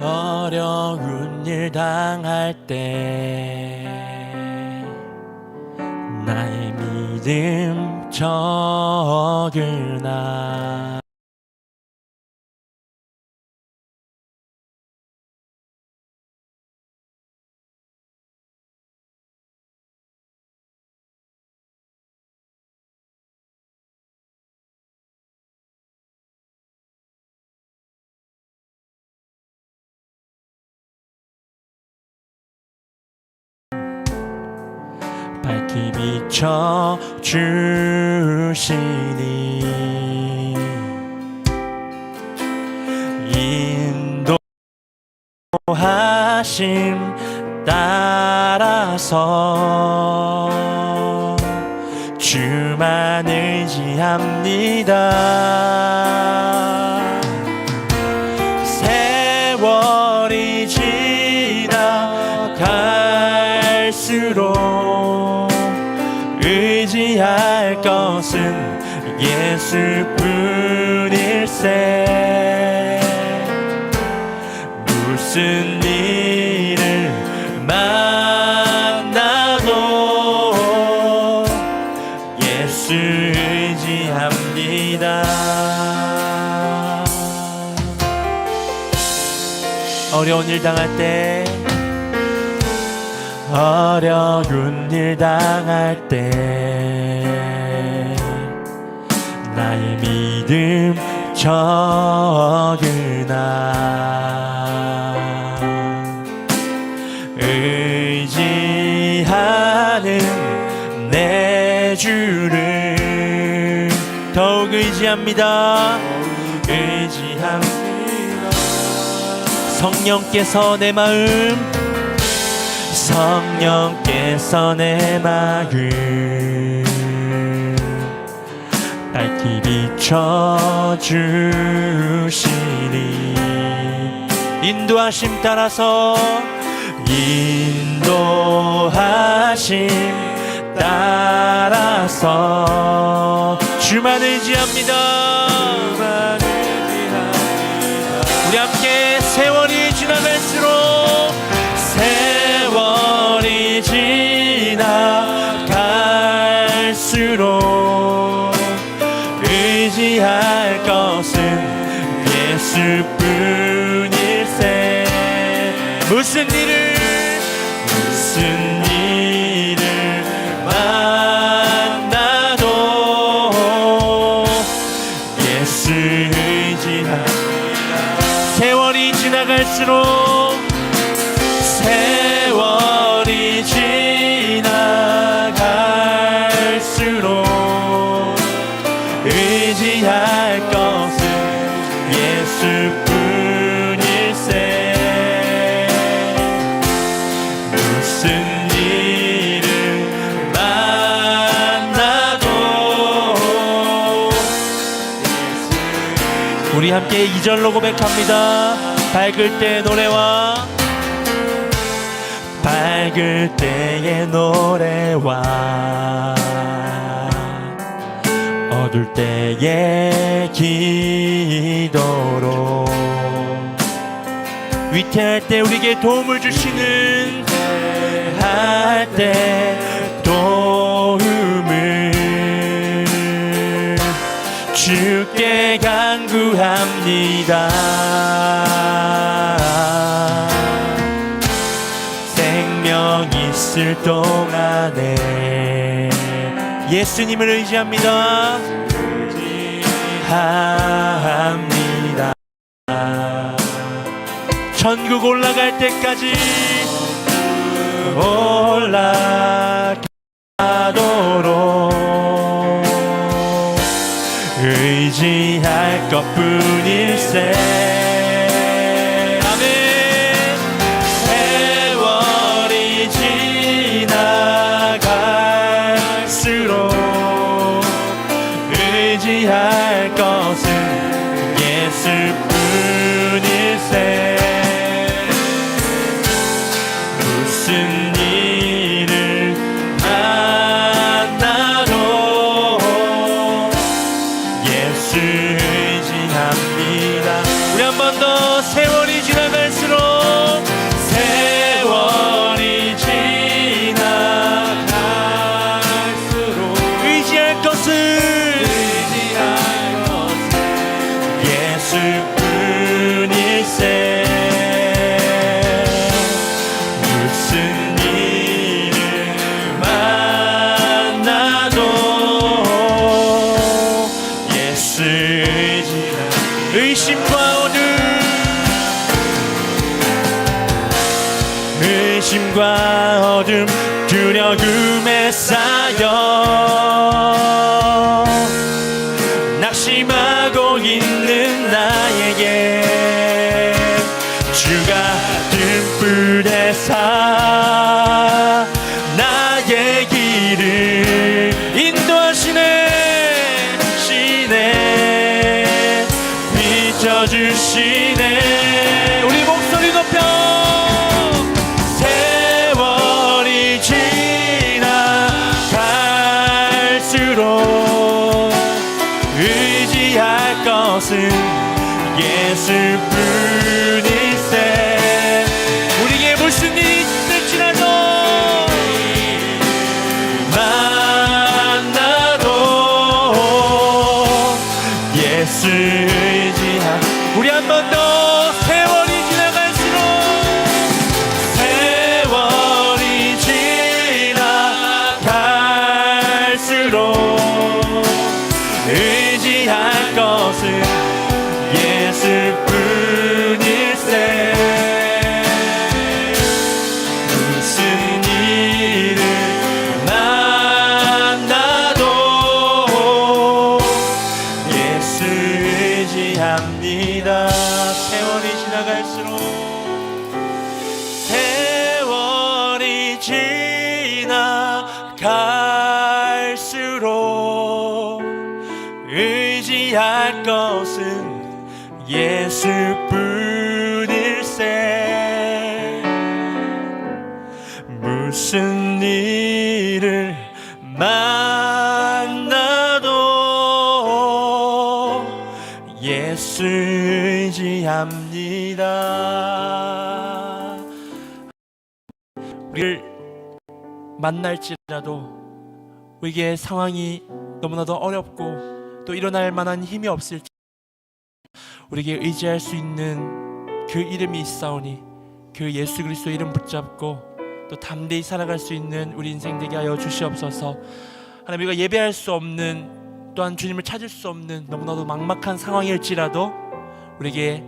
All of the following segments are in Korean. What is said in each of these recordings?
어려운 일 당할 때 나의 믿음 적으나 비춰 주시니 인도하심 따라서 주만 의지합니다 것은 예수뿐일세. 무슨 일을 만나도 예수 의지합니다. 어려운 일 당할 때 어려운 일 당할 때 나의 믿음 적으나 의지하는 내 주를 더욱 의지합니다. 의지합니다 성령께서 내 마음 성령께서 내 마음 비춰 주시니 인도하심 따라서 인도하심 따라서 주만 의지합니다. 우리 함께 세월이 지나갈수록 세월이 지나갈수록 할 것은 예수뿐 우리 함께 이절로 고백합니다. 밝을 때 노래와 밝을 때의 노래와 어둘 때의 기도로 위태할 때 우리에게 도움을 주시는 할 때 도움을 주께 간구합니다. 생명 있을 동안에 예수님을 의지합니다. 의지합니다. 천국 올라갈 때까지 올라가도록 것뿐일세 두려움에 쌓여 낙심하고 있는 나에게 주가 등불에 사 나의 길을 인도하시네 시네 비춰주시네 지나 무슨 일을 만나도 예수 의지합니다. 우리를 만날지라도 우리에게 상황이 너무나도 어렵고 또 일어날 만한 힘이 없을지 우리에게 의지할 수 있는 그 이름이 있사오니 그 예수 그리스도 이름 붙잡고 또 담대히 살아갈 수 있는 우리 인생 되게 하여 주시옵소서. 하나님 우리가 예배할 수 없는 또한 주님을 찾을 수 없는 너무나도 막막한 상황일지라도 우리에게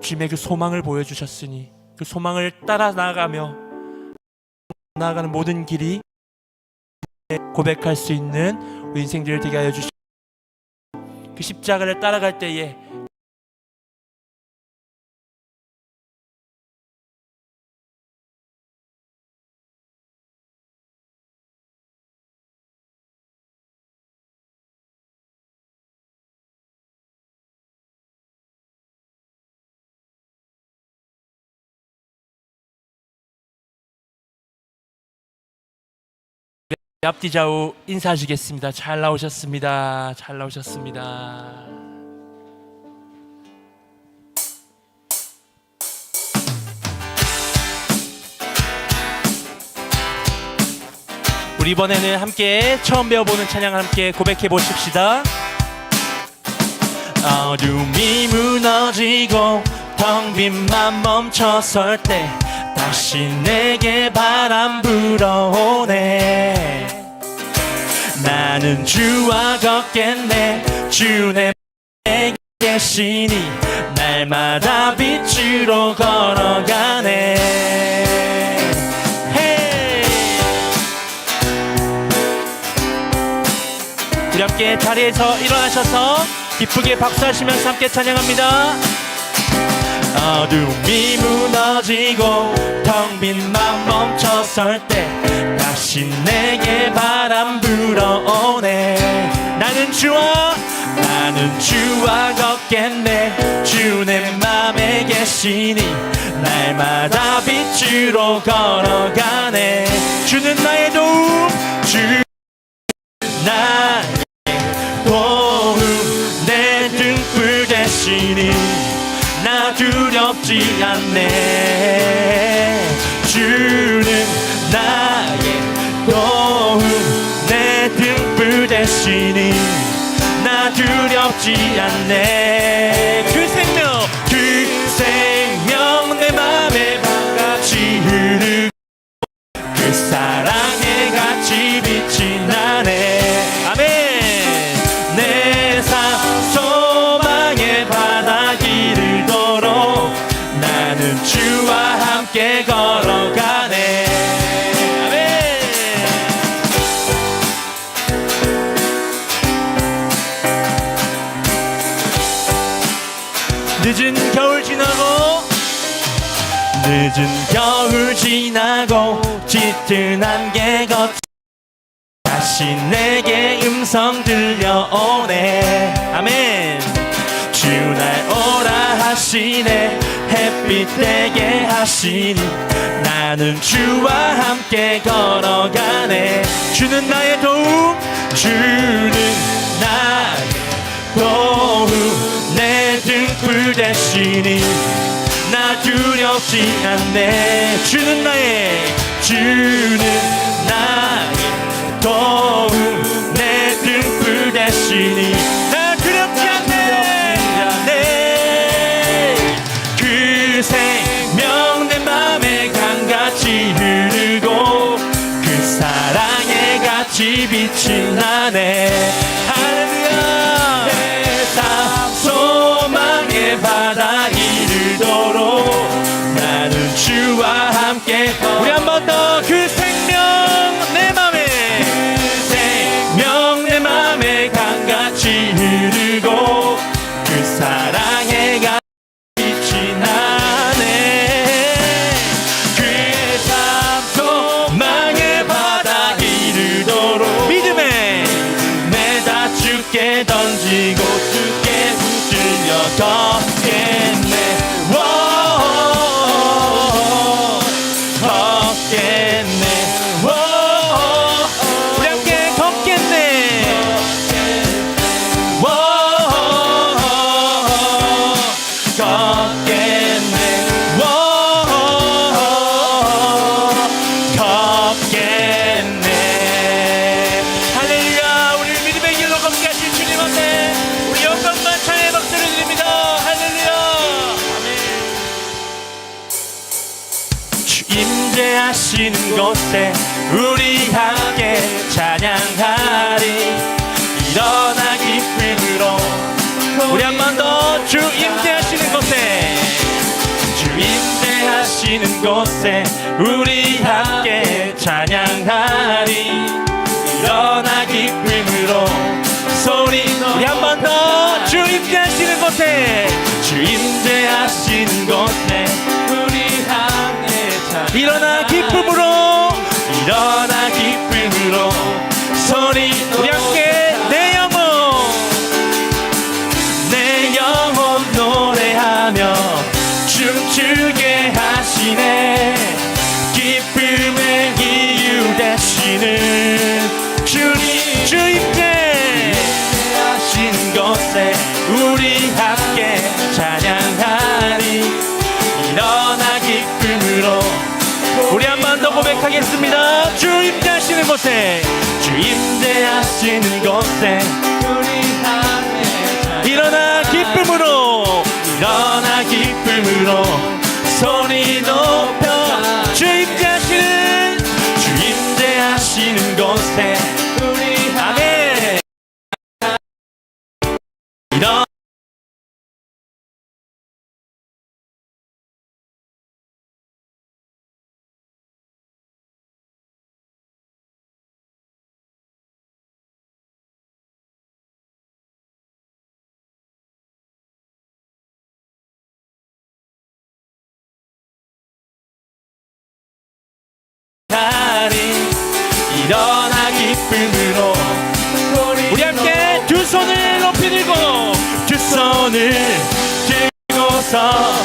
주님의 그 소망을 보여주셨으니 그 소망을 따라 나아가며 나아가는 모든 길이 고백할 수 있는 우리 인생들을 되게 하여 주시옵소서. 그 십자가를 따라갈 때에 앞뒤 좌우 인사하시겠습니다. 잘 나오셨습니다. 잘 나오셨습니다. 우리 이번에는 함께 처음 배워보는 찬양을 함께 고백해 보십시다. 어둠이 무너지고 텅빈맘 멈춰설 때 다시 내게 바람 불어오네. 나는 주와 걷겠네. 주내 계시니 날마다 빛으로 걸어가네. 함께 자리에서 일어나셔서 기쁘게 박수하시면서 함께 찬양합니다. 어둠이 무너지고 텅 빈 맘 멈춰설 때 다시 내게 바람 불어오네. 나는 주와 나는 주와 걷겠네. 주 내 맘에 계시니 날마다 빛으로 걸어가네. 주는 나의 도움 주 나의 도움. 내 등불 대신 두렵지 않네. 주는 나의 도움 내 등불 되시니 나 두렵지 않네. 그 생명 늦은 겨울 지나고 짙은 안개 걷 다시 내게 음성 들려오네. 아멘. 주날 오라 하시네. 햇빛 되게 하시니 나는 주와 함께 걸어가네. 주는 나의 도움 주는 나의 도움. 내 등불 되시니 나 두렵지 않네 주는 나의 주는 나의 도움 내 등불 되시니 here 임재하시는 곳에 우리 함께 찬양하리. 일어나 기쁨으로 우리 한 번 더 주 임재하시는 곳에. 주 임재하시는 곳에 우리 함께 찬양하리. 일어나 기쁨으로 소리 우리 한 번 더 주 임재하시는 곳에. 주 임재하시는 곳에 주임대 하시는 곳에 우리 함께 일어나 기쁨으로. 일어나 기쁨으로 우리 함께 두 손을 높이 들고 두 손을 들고서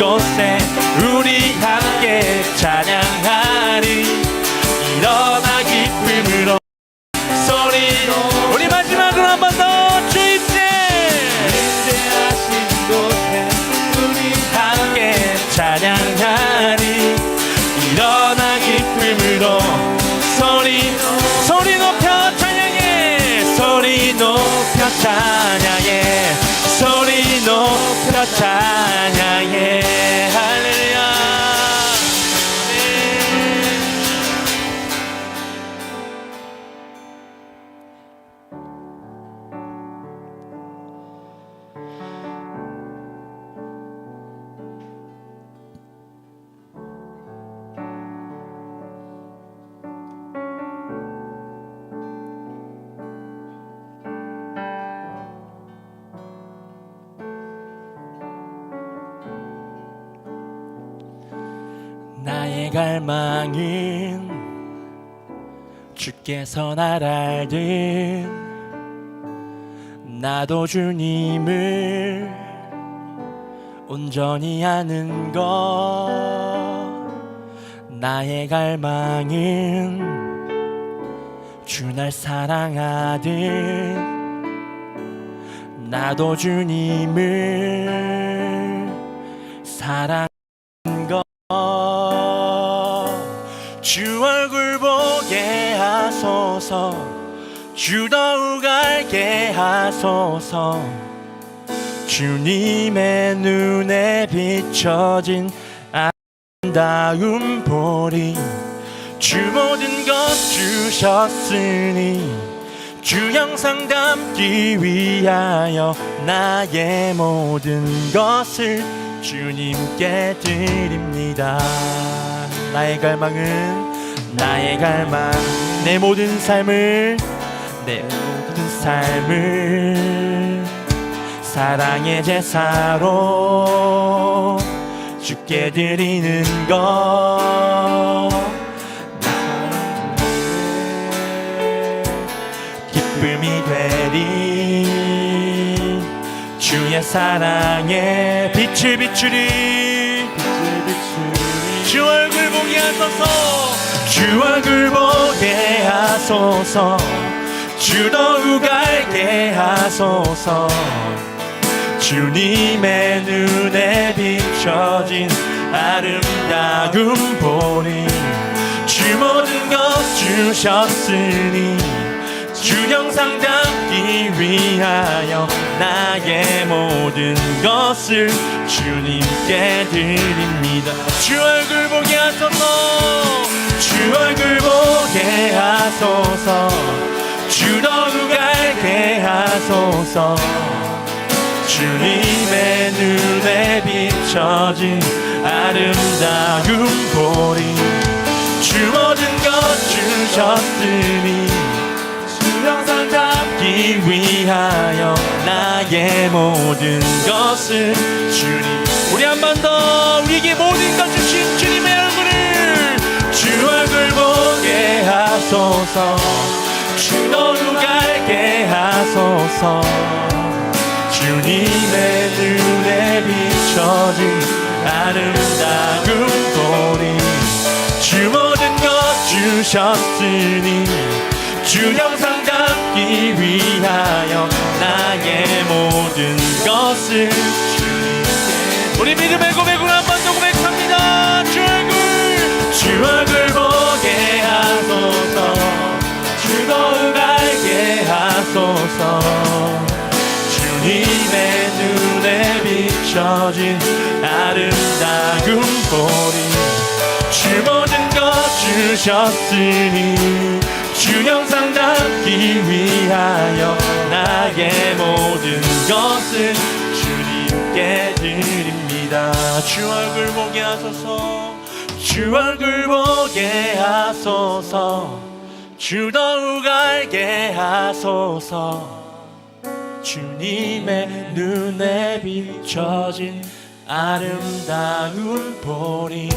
하 갈망은 주께서 날 알듯 나도 주님을 온전히 아는 것 나의 갈망은 주 날 사랑하듯 나도 주님을 사랑 하소서 주 더욱 알게 하소서 주님의 눈에 비춰진 아름다운 보리 주 모든 것 주셨으니 주 영상 담기 위하여 나의 모든 것을 주님께 드립니다. 나의 갈망은 나의 갈망 내 모든 삶을 내 모든 삶을 사랑의 제사로 주께 드리는 것. 기쁨이 되리. 주의 사랑에 빛을 비추리. 주 얼굴 보게 하소서 주 얼굴 보게 하소서. 주 더욱 알게 하소서. 주님의 눈에 비춰진 아름다운 보리. 주 모든 것 주셨으니 주 영상 담기 위하여 나의 모든 것을 주님께 드립니다. 주 얼굴 보게 하소서. 주 얼굴 보게 하소서. 주 더욱 알게 하소서. 주님의 눈에 비춰진 아름다운 보리. 주 모든 것 주셨으니 위하여 나의 모든 것을 주님. 우리 한 번 더 우리에게 모든 것 주신 주님의 얼굴을 주 얼굴 보게 하소서. 주 더욱 알게 하소서. 주님의 눈에 비춰진 아름다운 보리. 주 모든 것 주셨으니 주 영상 담기 위하여 나의 모든 것을 주님께 우리 믿음의 고백으로 한번 더 고백합니다. 주 얼굴 주 얼굴 보게 하소서. 주 더욱 알게 하소서. 주님의 눈에 비춰진 아름다운 보리. 주 모든 것 주셨으니 주 영상 담기 위하여 나의 모든 것을 주님께 드립니다. 주 얼굴 보게 하소서. 주 얼굴 보게 하소서. 주 더욱 알게 하소서. 주님의 눈에 비춰진 아름다운 보리.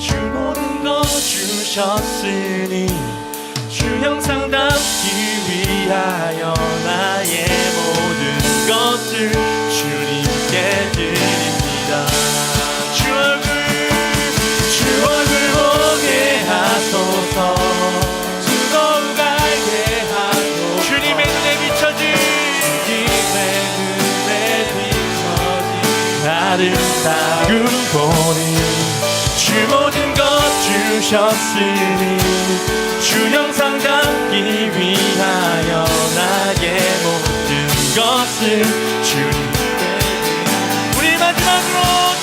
주 모든 것 주셨으니 주 형상 담기 위하여 나의 모든 것을 주님께 드립니다. 주 얼굴 주 얼굴 보게 하소서. 아름다운 보리 주 모든 것 주셨으니 주 영상 담기 위하여 나의 모든 것을 주님께 우리 마지막으로